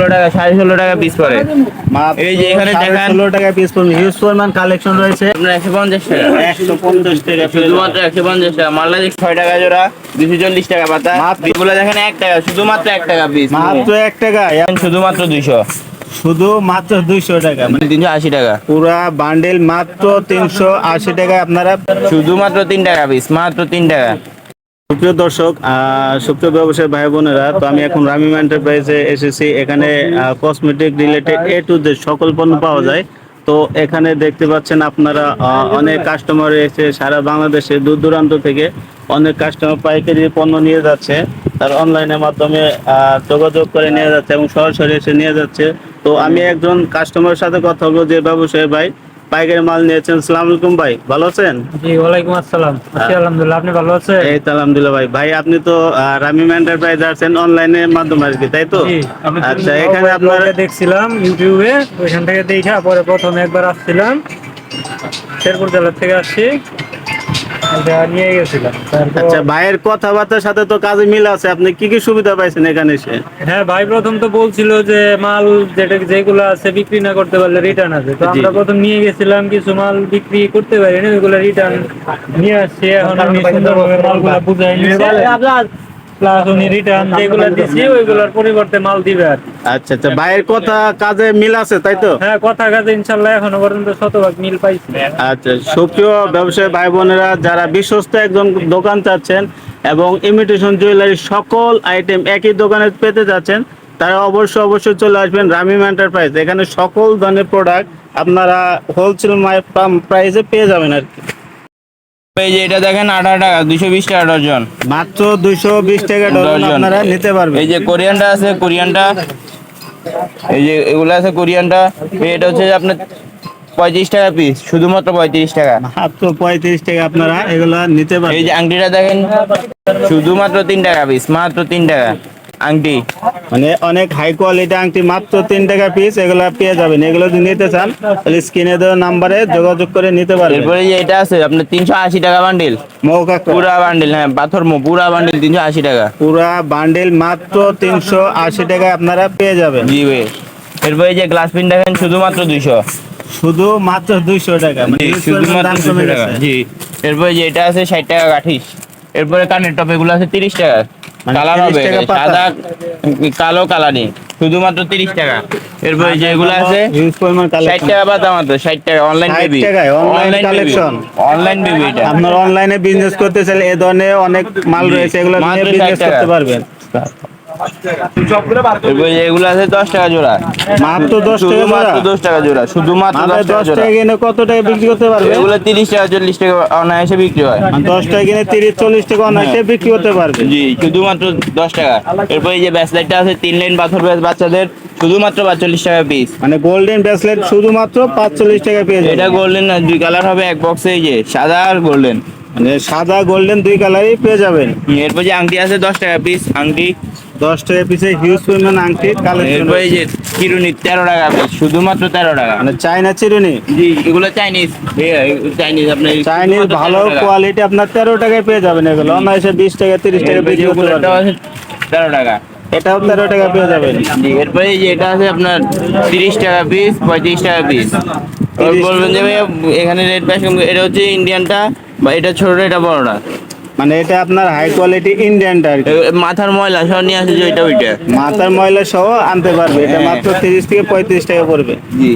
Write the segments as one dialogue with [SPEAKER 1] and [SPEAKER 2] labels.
[SPEAKER 1] ষোলো টাকা সাড়ে ষোলো টাকা পিস পড়ে। এই যে এখানে দেখান।
[SPEAKER 2] ষোলো টাকা পিস পড়বে। হিউজ পরিমাণ কালেকশন রয়েছে।
[SPEAKER 1] আপনার একশো পঞ্চাশ টাকা।
[SPEAKER 2] একশো পঞ্চাশ টাকা
[SPEAKER 1] শুধুমাত্র একশো পঞ্চাশ টাকা। মাল্লা দেখি ছয় টাকা জোড়া দুশো চল্লিশ টাকা পাতা। এগুলো দেখেন এক টাকা শুধুমাত্র এক টাকা পিস
[SPEAKER 2] মাত্র এক টাকা।
[SPEAKER 1] শুধুমাত্র দুইশো।
[SPEAKER 2] শুধু মাত্র দুইশো টাকা। মানে
[SPEAKER 1] তিনশো আশি টাকা।
[SPEAKER 2] পুরা বান্ডেল মাত্র তিনশো আশি টাকা আপনারা
[SPEAKER 1] শুধুমাত্র তিন টাকা পিস মাত্র তিন টাকা।
[SPEAKER 2] সুপ্রিয় দর্শক সুপ্রিয় ব্যবসায়ী ভাই বোনেরা, তো আমি এখন রামিম এন্টারপ্রাইজে এসেছি। এখানে cosmetic related A to Z সকল পণ্য পাওয়া যায়। তো এখানে দেখতে পাচ্ছেন আপনারা অনেক কাস্টমার এসে সারা বাংলাদেশে দূর দূরান্ত থেকে অনেক কাস্টমার পাইকারি পণ্য নিয়ে যাচ্ছে। তার অনলাইনের মাধ্যমে যোগাযোগ করে নিয়ে যাচ্ছে এবং সরাসরি এসে নিয়ে যাচ্ছে। তো আমি একজন কাস্টমারের সাথে কথা বলব, যে ব্যবসায়ী ভাই। পাইকারি মাল নিয়েছেন। সালাম আলাইকুম ভাই ভালো আছেন?
[SPEAKER 3] জি ওয়ালাইকুম আসসালাম। আছি আলহামদুলিল্লাহ আপনি ভালো আছেন?
[SPEAKER 2] এই তো আলহামদুলিল্লাহ ভাই। ভাই আপনি তো রামি রামিম এন্টারপ্রাইজ আছেন অনলাইনে মাধ্যমে আর কি তাই তো? আচ্ছা এখানে আপনার
[SPEAKER 3] দেখছিলাম ইউটিউবে ওইখান থেকে দেখা পরে প্রথম একবার আসছিলাম। শেরপুর জেলা থেকে আসছি। নিয়ে গেছিলাম।
[SPEAKER 2] আচ্ছা ভাইয়ের কথাবার্তার সাথে তো কাজে মিল আছে। আপনি কি কি সুবিধা পাইছেন এখানে এসে?
[SPEAKER 3] হ্যাঁ ভাই প্রথম তো বলছিল যে মাল যেটা যেগুলো আছে বিক্রি না করতে পারলে রিটার্ন আছে। তো আমরা প্রথম নিয়ে গেছিলাম কিছু মাল বিক্রি করতে পারিনি ওইগুলো রিটার্ন নিয়ে আসছি। এখন আমি সুন্দরভাবে মালগুলো বুঝাই নিয়েছি প্লাস উনি রিটার্ন যেগুলো দিছি ওইগুলোর পরিবর্তে মাল দিবে আর
[SPEAKER 2] আচ্ছা আচ্ছা। ভাইয়ের কথা কাজে মিল আছে তাই তো?
[SPEAKER 3] হ্যাঁ কথা কাজে ইনশাল্লাহ এখনও পর্যন্ত শতভাগ মিল পাইছি।
[SPEAKER 2] আচ্ছা সুপ্রিয় ব্যবসায়ী ভাই বোনেরা যারা বিশ্বস্ত একজন দোকান চাচ্ছেন এবং ইমিটেশন জুয়েলারি সকল আইটেম একই দোকানে পেতে যাচ্ছেন তারা অবশ্যই অবশ্যই চলে আসবেন রামিম এন্টারপ্রাইজ এখানে সকল ধরনের প্রোডাক্ট আপনারা হোলসেল প্রাইসে পেয়ে যাবেন আর কি।
[SPEAKER 1] এই যে এটা দেখেন আঠারো টাকা দুশো বিশ টাকা ডজন।
[SPEAKER 2] মাত্র দুইশো বিশ টাকা ডজন
[SPEAKER 1] ডজন।
[SPEAKER 2] আপনারা নিতে পারবেন।
[SPEAKER 1] এই যে কোরিয়ানটা আছে কোরিয়ানটা। এই যে এগুলো আছে কোরিয়ানটা। এটা হচ্ছে যে আপনার পঁয়ত্রিশ টাকা পিস শুধুমাত্র পঁয়ত্রিশ টাকা।
[SPEAKER 2] মাত্র পঁয়ত্রিশ টাকা আপনারা এগুলা নিতে
[SPEAKER 1] এই যে আংটিটা দেখেন শুধুমাত্র তিন টাকা পিস মাত্র তিন টাকা। আংটি?
[SPEAKER 2] মানে অনেক হাই কোয়ালিটি আংটি মাত্র তিন টাকা পিস এগুলা পেয়ে যাবেন। এগুলো যদি নিতে চান তাহলে স্ক্রিনে দেওয়া নাম্বারে যোগাযোগ করে নিতে পারেন
[SPEAKER 1] এরপরে যে এটা আছে আপনার তিনশো আশি টাকা বান্ডিল
[SPEAKER 2] মৌকা
[SPEAKER 1] পুরা বান্ডিল হ্যাঁ পাথর মো পুরা বান্ডিল তিনশো আশি টাকা।
[SPEAKER 2] পুরা বান্ডেল মাত্র তিনশো আশি টাকায় আপনারা পেয়ে যাবেন।
[SPEAKER 1] জি ভাই। এরপরে যে গ্লাস পিন দেখেন শুধুমাত্র দুইশো।
[SPEAKER 2] শুধু মাত্র দুইশো টাকা মানে
[SPEAKER 1] শুধুমাত্র
[SPEAKER 2] দাম
[SPEAKER 1] 200
[SPEAKER 2] কমে
[SPEAKER 1] টাকা। জি। এরপরে যে এটা আছে ষাট টাকা কাঠিস এরপরে কানের টপ এগুলো আছে তিরিশ টাকা। কালার হবে সাদা কালো কালারিং। শুধুমাত্র তিরিশ টাকা। এরপরে যেগুলো আছে ষাট
[SPEAKER 2] টাকা
[SPEAKER 1] টাকা দাম মাত্র ষাট টাকা অনলাইন
[SPEAKER 2] 60
[SPEAKER 1] বেবি
[SPEAKER 2] টাকায় online
[SPEAKER 1] অনলাইন বেবি এটা।
[SPEAKER 2] আপনার অনলাইনে বিজনেস করতে চাইলে এ ধরনের অনেক মাল রয়েছে এগুলো
[SPEAKER 1] মাত্র
[SPEAKER 2] নিয়ে
[SPEAKER 1] 60
[SPEAKER 2] বিজনেস করতে পারবেন।
[SPEAKER 1] যেগুলো আছে দশ টাকা জোড়া।
[SPEAKER 2] মাত্র দশ টাকা
[SPEAKER 1] শুধুমাত্র
[SPEAKER 2] জোড়া?
[SPEAKER 1] দশ টাকা জোড়া শুধুমাত্র দশ টাকা জোড়া।
[SPEAKER 2] কিনে কত টাকা বিক্রি করতে পারবে?
[SPEAKER 1] এগুলো তিরিশ টাকা চল্লিশ টাকা অনায়াসে বিক্রি হয়।
[SPEAKER 2] দশ টাকা কিনে তিরিশ চল্লিশ টাকা অনায়াসে বিক্রি করতে পারবে।
[SPEAKER 1] জি শুধুমাত্র দশ টাকা। এরপরে এই যে ব্যাসলাইটটা আছে তিন লাইন পাথর বাচ্চাদের শুধুমাত্র পাঁচচল্লিশ টাকা পিস
[SPEAKER 2] মানে গোল্ডেন ব্রেসলেট শুধুমাত্র পাঁচচল্লিশ টাকা পেয়ে
[SPEAKER 1] এটা গোল্ডেন না দুই কালার হবে এক বক্সে এই যে সাদা আর গোল্ডেন
[SPEAKER 2] মানে সাদা গোল্ডেন দুই কালারই পেয়ে যাবেন।
[SPEAKER 1] এরপর যে আংটি আছে দশ টাকা পিস আংটি
[SPEAKER 2] দশ টাকা পিসে হিউজ পরিমাণ আংটি কালেকশন
[SPEAKER 1] এরপর এই যে কিরুনি তেরো টাকা শুধুমাত্র তেরো টাকা।
[SPEAKER 2] মানে চাইনা চিরুনি?
[SPEAKER 1] জি এগুলো চাইনিজ চাইনিজ আপনার
[SPEAKER 2] চাইনিজ ভালো কোয়ালিটি আপনার তেরো টাকায় পেয়ে যাবেন এগুলো। অনায়াসে বিশ টাকা তিরিশ টাকা
[SPEAKER 1] এরপর
[SPEAKER 2] বিক্রি
[SPEAKER 1] যে
[SPEAKER 2] করতে
[SPEAKER 1] বুলেটটাও
[SPEAKER 2] পারবেন।
[SPEAKER 1] আছে তেরো টাকা।
[SPEAKER 2] এটাও তেরো টাকা পেয়ে যাবেন।
[SPEAKER 1] এরপরে এই যে এটা আছে আপনার তিরিশ টাকা পিস পঁয়ত্রিশ টাকা পিস বলবেন যে ভাইয়া এখানে রেট প্রাইস কম এটা হচ্ছে ইন্ডিয়ানটা বা এটা ছোটটা এটা বড়টা।
[SPEAKER 2] মানে এটা আপনার হাই কোয়ালিটি ইন্ডিয়ানটা আর
[SPEAKER 1] মাথার ময়লা সব নিয়ে আসে যে ওইটা ওইটা।
[SPEAKER 2] মাথার ময়লা সহ আনতে পারবে। এটা
[SPEAKER 1] হ্যাঁ।
[SPEAKER 2] মাত্র তিরিশ থেকে পঁয়ত্রিশ টাকা পড়বে।
[SPEAKER 1] জি।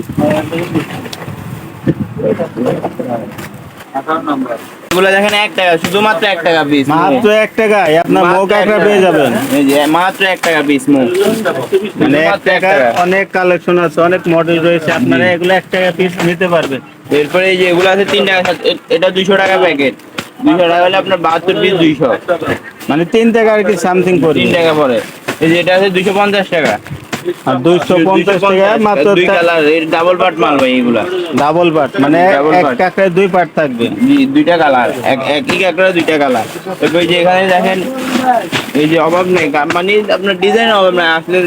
[SPEAKER 1] এগুলো দেখেন এক টাকা শুধুমাত্র এক টাকা পিস
[SPEAKER 2] মাত্র এক আপনার মুখ একটা পেয়ে যাবেন।
[SPEAKER 1] মাত্র এক টাকা পিস মুখ।
[SPEAKER 2] মানে এক
[SPEAKER 1] টাকা।
[SPEAKER 2] অনেক কালেকশন আছে অনেক মডেল রয়েছে। আপনারা এগুলো এক টাকা পিস নিতে পারবেন।
[SPEAKER 1] এরপরে এই যে এগুলো আছে তিন টাকা এটা দুইশো টাকা প্যাকেট দুইশো টাকা হলে আপনার বাহাত্তর পিস দুইশো।
[SPEAKER 2] মানে তিন টাকা আর কি সামথিং পড়বে
[SPEAKER 1] তিন টাকা পরে এই যে এটা আছে দুইশো পঞ্চাশ টাকা।
[SPEAKER 2] আর দুইশো পঞ্চাশ টাকা মাত্র
[SPEAKER 1] দুই কালারের ডাবল পার্ট মাল ভাই এগুলা।
[SPEAKER 2] ডাবল পার্ট মানে এক
[SPEAKER 1] part।
[SPEAKER 2] দুই পার্ট থাকবে।
[SPEAKER 1] দুইটা কালার এক একই কাকড়া দুইটা কালার। এরপর এই যে এখানে দেখেন এই যে অভাব নেই মানে আপনার ডিজাইন অভাব নাই আসলে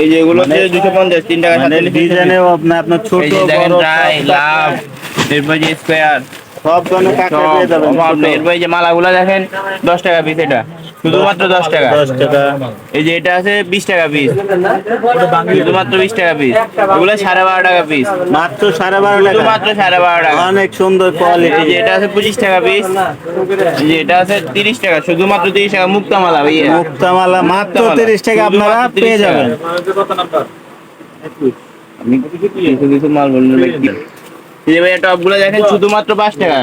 [SPEAKER 1] এই যে এগুলো হচ্ছে দুশো পঞ্চাশ তিন টাকা
[SPEAKER 2] মানে
[SPEAKER 1] সাতচল্লিশ
[SPEAKER 2] ডিজাইনেও আপনার আপনার ছোট বড়
[SPEAKER 1] লাভ এরপর যে স্কোয়ার
[SPEAKER 2] সব ধরনের কাকায় পেয়ে যাবেন
[SPEAKER 1] এরপর যে মালাগুলা দেখেন দশ টাকা পিস এটা। শুধুমাত্র দশ টাকা।
[SPEAKER 2] দশ টাকা।
[SPEAKER 1] এই যে এটা আছে বিশ টাকা পিস শুধুমাত্র বিশ টাকা পিস এগুলো সাড়ে বারো টাকা পিস
[SPEAKER 2] মাত্র সাড়ে বারো টাকা।
[SPEAKER 1] শুধুমাত্র সাড়ে বারো টাকা।
[SPEAKER 2] অনেক সুন্দর কোয়ালিটি
[SPEAKER 1] এই যে এটা আছে পঁচিশ টাকা পিস এই যে এটা আছে তিরিশ টাকা। শুধুমাত্র তিরিশ টাকা। মুক্তামালা ভাইয়া।
[SPEAKER 2] মুক্তামালা মাত্র তিরিশ টাকা আপনারা পেয়ে যাবেন।
[SPEAKER 1] আমি কিছু কিছু মাল এই যে টপগুলো দেখেন শুধুমাত্র পাঁচ টাকা।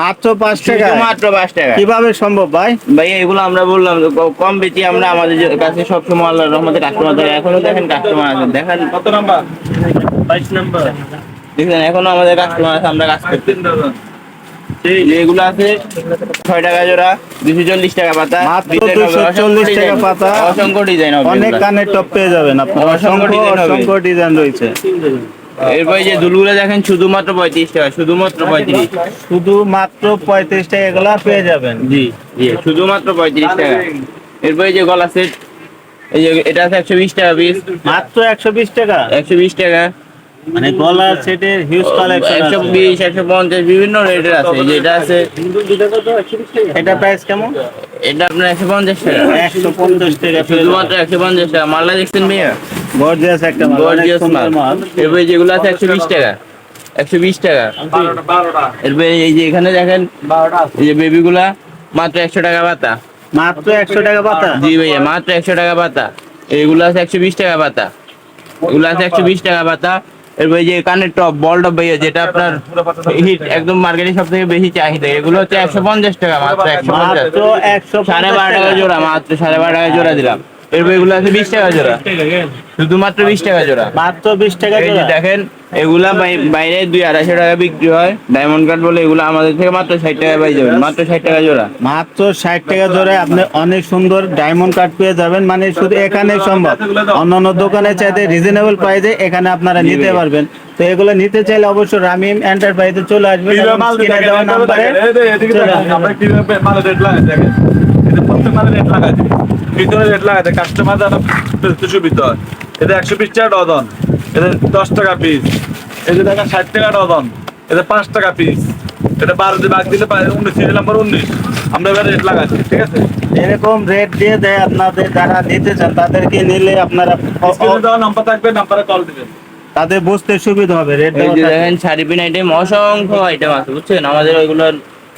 [SPEAKER 2] মাত্র পাঁচ টাকা?
[SPEAKER 1] শুধুমাত্র পাঁচ টাকা।
[SPEAKER 2] কীভাবে সম্ভব ভাই?
[SPEAKER 1] ভাই এগুলো আমরা বললাম কম বেশি আমরা আমাদের কাছে সবসময় আল্লাহর রহমতে কাস্টমার থাকে এখনও দেখেন কাস্টমার আছে। দেখেন।
[SPEAKER 3] কত নাম্বার? বাইশ নাম্বার।
[SPEAKER 1] দেখেন এখনও আমাদের কাস্টমার আছে আমরা কাজ করতে এগুলো আছে ছয় টাকা জোড়া দুশো চল্লিশ টাকা পাতা।
[SPEAKER 2] মাত্র
[SPEAKER 1] ডিজাইন হবে,
[SPEAKER 2] 240
[SPEAKER 1] অসংখ্য
[SPEAKER 2] টাকা পাতা।
[SPEAKER 1] অসংখ্য ডিজাইন হবে
[SPEAKER 2] অনেক কানের টপ পেয়ে যাবেন আপনারা।
[SPEAKER 1] অসংখ্য।
[SPEAKER 2] অসংখ্য
[SPEAKER 1] ডিজাইন
[SPEAKER 2] রয়েছে।
[SPEAKER 1] এরপরে যে দুলগুলো দেখেন শুধুমাত্র পঁয়ত্রিশ টাকা শুধুমাত্র পঁয়ত্রিশ।
[SPEAKER 2] শুধু মাত্র পঁয়ত্রিশ টাকা এগুলো পেয়ে যাবেন।
[SPEAKER 1] জি জি শুধুমাত্র পঁয়ত্রিশ টাকা। এরপরে যে গলা সেট এই যে এটা আছে একশো বিশ টাকা পিস
[SPEAKER 2] মাত্র একশো বিশ টাকা।
[SPEAKER 1] একশো বিশ টাকা।
[SPEAKER 2] মানে গলা সেটের হিউজ কালেকশন
[SPEAKER 1] একশো বিশ একশো পঞ্চাশ বিভিন্ন রেটের আছে। এই যে এটা আছে
[SPEAKER 2] এটা প্রাইস কেমন?
[SPEAKER 1] এটা আপনার একশো পঞ্চাশ টাকা।
[SPEAKER 2] একশো পঞ্চাশ টাকা
[SPEAKER 1] শুধুমাত্র একশো পঞ্চাশ টাকা। মালটা দেখছেন ভাইয়া?
[SPEAKER 2] গর্জিয়াস একটা মাল,
[SPEAKER 1] গর্জিয়াস মাল। এরপরে যেগুলো আছে একশো বিশ টাকা। একশো বিশ টাকা। এরপরে এই যে এখানে দেখেন এই যে বেবিগুলা মাত্র একশো টাকা পাতা।
[SPEAKER 2] মাত্র একশো টাকা পাতা?
[SPEAKER 1] জি ভাইয়া মাত্র একশো টাকা পাতা। এগুলো আছে একশো বিশ টাকা পাতা। এগুলো আছে একশো বিশ টাকা পাতা। এরপরে যে কানের টপ বল টপ ভাইয়া যেটা আপনার হিট একদম মার্কেটে সব থেকে বেশি চাহিদা। এগুলো হচ্ছে একশো পঞ্চাশ টাকা মাত্র একশো পঞ্চাশ। সাড়ে বারো টাকা জোড়া মাত্র সাড়ে বারো টাকা জোড়া দিলাম। এরপর এগুলো আছে বিশ টাকা জোড়া। শুধুমাত্র বিশ টাকা জোড়া।
[SPEAKER 2] মাত্র বিশ টাকা
[SPEAKER 1] এই যে
[SPEAKER 2] জোড়া।
[SPEAKER 1] দেখেন এগুলা বাইরে দুই আড়াইশো টাকা বিক্রি হয়। ডায়মন্ড কার্ড বলে এগুলো আমাদের থেকে মাত্র ষাট টাকা পাই যাবেন। মাত্র ষাট টাকা জোড়া।
[SPEAKER 2] মাত্র ষাট টাকা জোড়ায় আপনি অনেক সুন্দর ডায়মন্ড কাট পেয়ে যাবেন। মানে শুধু এখানে সম্ভব। অন্যান্য দোকানে চাইতে রিজনেবল প্রাইসে এখানে আপনারা নিতে পারবেন। তো এগুলো নিতে চাইলে অবশ্যই রামিম এন্টারপ্রাইজে চলে আসবেন এবং স্ক্রিনে দেওয়া নাম্বারে চলে আসবেন।
[SPEAKER 4] একশো বিশ টাকা ডজন। এটা দশ টাকা পিস এটা দেখেন ষাট টাকা ডজন। এটা পাঁচ টাকা পিস এটা বারো দিয়ে বাদ দিলে উনিশ সিরিয়াল নাম্বার উনিশ। আমরা এবার রেট লাগাচ্ছি ঠিক আছে?
[SPEAKER 2] এরকম রেট দিয়ে দেয় আপনাদের যারা নিতে চান তাদেরকে নিলে আপনারা
[SPEAKER 4] নাম্বার থাকবে নাম্বারে কল দিবেন।
[SPEAKER 2] তাদের বুঝতে সুবিধা হবে রেট
[SPEAKER 1] দেখেন শাড়ি পিন আইটেম অসংখ্য আইটেম আছে বুঝছেন? আমাদের ওইগুলো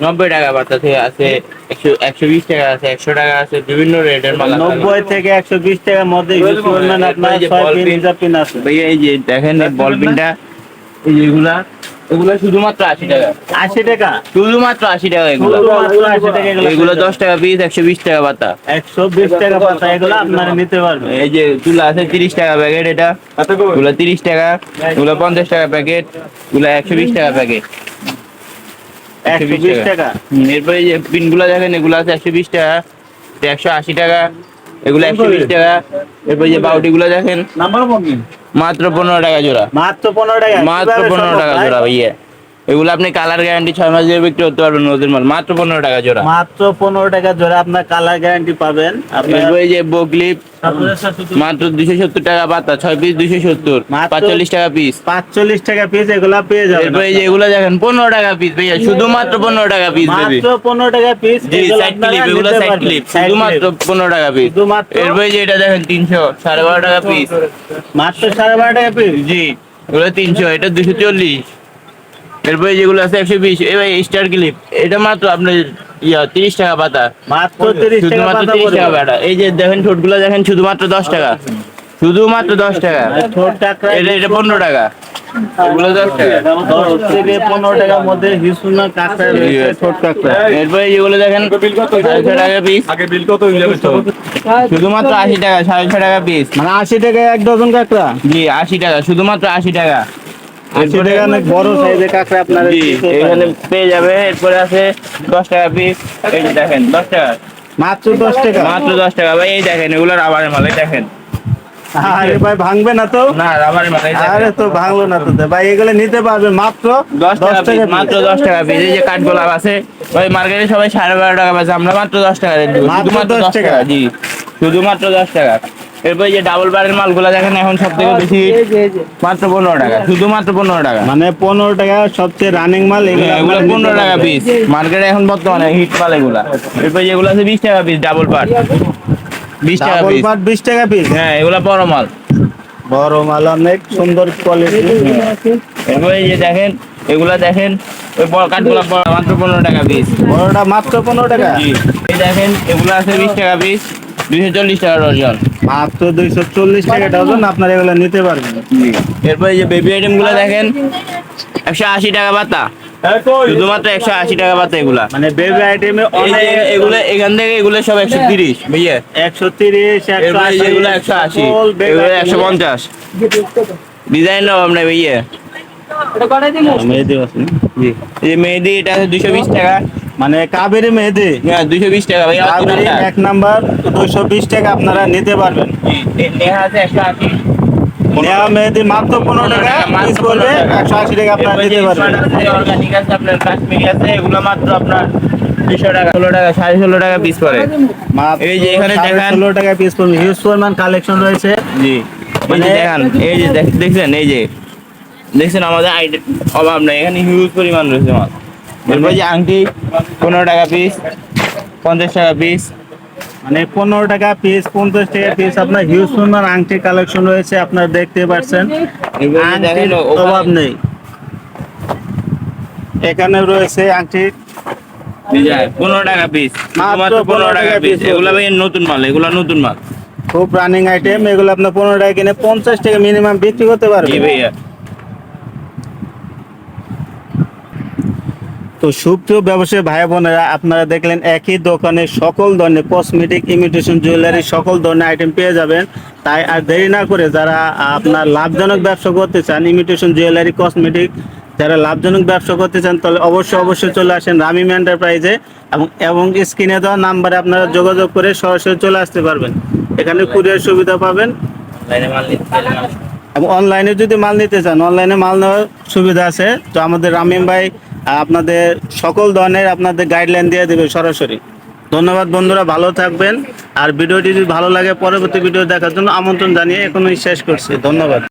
[SPEAKER 1] নব্বই টাকা থেকে আছে একশো একশো বিশ টাকা আছে একশো টাকা আছে বিভিন্ন রেটের মাল
[SPEAKER 2] নব্বই থেকে একশো বিশ টাকার মধ্যে ইউজ করবেন আপনার ছয় পিন। হিসাব পিন আছে।
[SPEAKER 1] ভাইয়া এই যে দেখেন এই বল পিনটা এই যে এগুলা শুধুমাত্র আশি টাকা।
[SPEAKER 2] আশি টাকা?
[SPEAKER 1] শুধুমাত্র আশি টাকা এগুলো।
[SPEAKER 2] শুধুমাত্র আশি টাকা এগুলো
[SPEAKER 1] এগুলো দশ টাকা পিস একশো বিশ টাকা পাতা
[SPEAKER 2] একশো বিশ টাকা পাতা এগুলো আপনারা নিতে পারবেন।
[SPEAKER 1] এই যে তুলা আছে তিরিশ টাকা প্যাকেট এটা। এগুলো তিরিশ টাকা এগুলো পঞ্চাশ টাকা প্যাকেট এগুলো একশো বিশ টাকা প্যাকেট
[SPEAKER 2] একশো বিশ টাকা।
[SPEAKER 1] এরপরে যে পিনগুলো দেখেন এগুলো আছে একশো বিশ টাকা একশো আশি টাকা এগুলো একশো বিশ টাকা। এরপর যে বাউটি গুলো দেখেন
[SPEAKER 4] নাম্বার
[SPEAKER 1] মাত্র পনেরো টাকা জোড়া।
[SPEAKER 2] মাত্র পনেরো টাকা।
[SPEAKER 1] মাত্র পনেরো টাকা জোড়া ভাইয়া। এগুলো আপনি কালার গ্যারান্টি ছয় মাস দিয়ে বিক্রি করতে পারবেন নদীর মাল। মাত্র পনেরো টাকা জোড়া।
[SPEAKER 2] মাত্র পনেরো টাকা জোড়া আপনার কালার গ্যারান্টি পাবেন। আপনার
[SPEAKER 1] যে বকলিপ মাত্র দুশো সত্তর টাকা পাতা ছয় পিস দুশো সত্তর পাঁচচল্লিশ টাকা পিস
[SPEAKER 2] পাঁচচল্লিশ টাকা পিস এগুলা পেয়ে যাবেন
[SPEAKER 1] এরপরে এই যে এগুলো দেখেন পনেরো টাকা পিস ভাইয়া শুধুমাত্র পনেরো টাকা পিস
[SPEAKER 2] মাত্র পনেরো টাকা পিস
[SPEAKER 1] জি সাইড ক্লিপ এগুলো সাইড ক্লিপ শুধুমাত্র পনেরো টাকা পিস এরপরে যে এটা দেখেন তিনশো সাড়ে বারো টাকা পিস
[SPEAKER 2] মাত্র সাড়ে বারো টাকা পিস
[SPEAKER 1] জি এগুলো তিনশো এটা দুশো চল্লিশ। এরপরে যেগুলো আছে একশো বিশ এবার স্টার ক্লিপ। এটা মাত্র আপনার ইয়া তিরিশ টাকা পাতা।
[SPEAKER 2] মাত্র তিরিশ
[SPEAKER 1] শুধুমাত্র তিরিশ টাকা পাতা। এই যে দেখেন ঠোঁটগুলো দেখেন শুধুমাত্র দশ টাকা। শুধুমাত্র দশ টাকা।
[SPEAKER 2] ঠোঁট টাকরা
[SPEAKER 1] এটা এটা পনেরো টাকা।
[SPEAKER 2] ঠোঁট
[SPEAKER 1] শুধুমাত্র আশি টাকা সাড়ে ছয় টাকা পিস
[SPEAKER 2] মানে আশি টাকায় এক ডজন কাঁকড়া?
[SPEAKER 1] জি আশি টাকা শুধুমাত্র আশি টাকা।
[SPEAKER 2] আশি অনেক বড় সাইজের কাঁকড়া আপনারা
[SPEAKER 1] এখানে পেয়ে যাবে। এরপরে আছে দশ টাকা পিস এই দেখেন দশ টাকা।
[SPEAKER 2] মাত্র দশ টাকা?
[SPEAKER 1] মাত্র দশ টাকা। ভাই এই দেখেন এগুলো রাবারের মাল দেখেন।
[SPEAKER 2] আরে ভাই ভাঙবে না তো?
[SPEAKER 1] না রাবারের
[SPEAKER 2] আরে তো ভাঙলো না তো। ভাই এগুলো নিতে পারবে মাত্র
[SPEAKER 1] দশ টাকা পিস মাত্র দশ টাকা পিস এই যে আছে মার্কেটে সবাই সাড়ে বারো টাকা পাচ্ছে। আমরা মাত্র দশ টাকা
[SPEAKER 2] মাত্র
[SPEAKER 1] দশ।
[SPEAKER 2] টাকা
[SPEAKER 1] জি। শুধুমাত্র দশ টাকা। এরপর যে ডাবল বারের মালগুলা দেখেন এখন সব থেকে বেশি মাত্র পনেরো টাকা শুধুমাত্র পনেরো টাকা।
[SPEAKER 2] মানে পনেরো টাকা সবচেয়ে রানিং মাল এগুলো
[SPEAKER 1] এগুলো পনেরো টাকা পিস মার্কেটে এখন বর্তমানে হিট মাল এগুলা। এরপর যেগুলো আছে বিশ টাকা পিস ডাবল পার্ট বিশ টাকা পিস
[SPEAKER 2] পাট বিশ টাকা পিস
[SPEAKER 1] হ্যাঁ এগুলা বড় মাল।
[SPEAKER 2] বড় মাল অনেক সুন্দর কোয়ালিটি
[SPEAKER 1] এরপর যে দেখেন এগুলা দেখেন ওই বড় কাঠগুলা মাত্র পনেরো টাকা পিস
[SPEAKER 2] বড়টা মাত্র পনেরো টাকা?
[SPEAKER 1] এই দেখেন এগুলো আছে বিশ টাকা পিস দুইশো চল্লিশ টাকা ডজন।
[SPEAKER 2] মাত্র দুইশো চল্লিশ টাকা ডজন আপনারা এগুলো নিতে পারবেন।
[SPEAKER 1] এরপর যে বেবি আইটেমগুলো দেখেন একশো আশি টাকা পাতা। শুধুমাত্র একশো আশি টাকা পাতা এগুলা।
[SPEAKER 2] মানে বেবি আইটেমে অনেক
[SPEAKER 1] এগুলো এখান থেকে এগুলো সব একশো তিরিশ বুঝলে?
[SPEAKER 2] একশো তিরিশ
[SPEAKER 1] যেগুলো একশো আশি এগুলো একশো পঞ্চাশ। ডিজাইন আমরা ভাইয়া
[SPEAKER 2] মেহেদি আছে
[SPEAKER 1] জি। এই যে মেহেদি এটা আছে দুশো বিশ টাকা।
[SPEAKER 2] মানে কাবেরি মেহেদি।
[SPEAKER 1] হ্যাঁ বিশ টাকা
[SPEAKER 2] কাবেরি এক নাম্বার দুইশো বিশ টাকা আপনারা নিতে পারবেন।
[SPEAKER 1] নেহা আছে একশো আশি।
[SPEAKER 2] নেওয়া মেহেদি মাত্র পনেরো টাকা পিস পড়বে একশো আশি টাকা আপনারা নিতে পারবেন।
[SPEAKER 1] অর্গানিক আছে আপনার কাশ্মীরি আছে এগুলো মাত্র আপনার দুশো টাকা ষোলো টাকা সাড়ে ষোলো টাকা পিস পড়ে। এই যে এখানে
[SPEAKER 2] ষোলো টাকা পিস পড়বে। হিউজ পরিমাণ কালেকশন রয়েছে।
[SPEAKER 1] জি। এই
[SPEAKER 2] মানে-
[SPEAKER 1] দেখান এই যে দেখছেন এই যে। দেখছেন আমাদের আইটেম অভাব নাই। এখানে হিউজ পরিমাণ রয়েছে মাল। এরপর যে আংটি পনেরো টাকা পিস পঞ্চাশ টাকা পিস
[SPEAKER 2] মানে পনেরো টাকা পিস পঞ্চাশ টাকা পিস আপনার হিউজ পরিমাণ আংটি কালেকশন রয়েছে আপনারা দেখতে পাচ্ছেন আংটির অভাব নেই। এখানে রয়েছে আংটি।
[SPEAKER 1] পনেরো টাকা পিস মাত্র পনেরো টাকা পিস এগুলো নতুন মাল এগুলো নতুন মাল।
[SPEAKER 2] খুব রানিং আইটেম এগুলো আপনার পনেরো টাকা কিনে পঞ্চাশ টাকা মিনিমাম বিক্রি করতে
[SPEAKER 1] জি
[SPEAKER 2] পারবেন
[SPEAKER 1] ভাইয়া।
[SPEAKER 2] তো সুপ্রিয় ব্যবসায়ী ভাই বোনেরা আপনারা দেখলেন একই দোকানে সকল ধরনের কসমেটিক ইমিটেশন জুয়েলারি সকল ধরনের আইটেম পেয়ে যাবেন। তাই আর দেরি না করে যারা আপনার লাভজনক ব্যবসা করতে চান ইমিটেশন জুয়েলারি কসমেটিক যারা লাভজনক ব্যবসা করতে চান তাহলে অবশ্যই অবশ্যই চলে আসেন রামিম এন্টারপ্রাইজে এবং এবং স্ক্রিনে দেওয়া নাম্বারে আপনারা যোগাযোগ করে সরাসরি চলে আসতে পারবেন। এখানে কুরিয়ার সুবিধা পাবেন।
[SPEAKER 1] লাইনে মাল নিতে চাইলে
[SPEAKER 2] এবং অনলাইনে যদি মাল নিতে চান অনলাইনে মাল নেওয়ার সুবিধা আছে। তো আমাদের রামিম ভাই আপনাদের সকল ধরনের আপনাদের গাইডলাইন দিয়ে দেবে সরাসরি। ধন্যবাদ বন্ধুরা, ভালো থাকবেন। আর ভিডিওটি যদি ভালো লাগে, পরবর্তী ভিডিও দেখার জন্য আমন্ত্রণ জানিয়ে এখনই শেষ করছি। ধন্যবাদ।